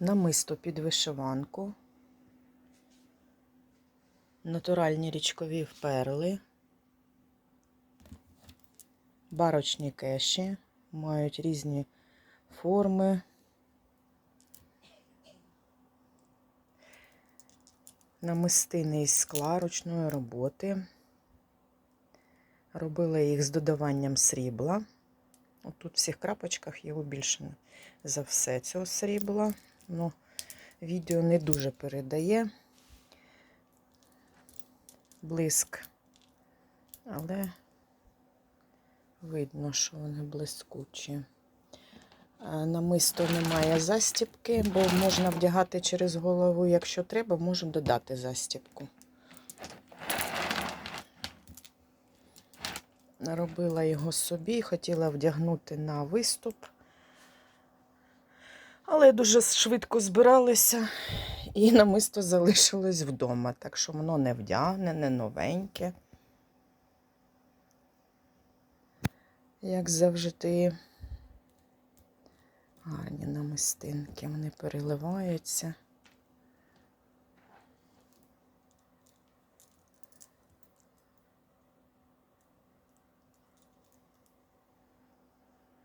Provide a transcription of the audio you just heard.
намисто під вишиванку, натуральні річкові перли, барочні кеші, мають різні форми. Намистини із скла ручної роботи. Робила їх з додаванням срібла. Отут в всіх крапочках його більше за все цього срібла. Ну, відео не дуже передає блиск, але видно, що вони блискучі. Намисто немає застіпки, бо можна вдягати через голову. Якщо треба, можу додати застіпку. Робила його собі, хотіла вдягнути на виступ. Але дуже швидко збиралися і намисто залишилось вдома. Так що воно не вдягнене, новеньке. Як завжди, гарні намистинки, вони переливаються.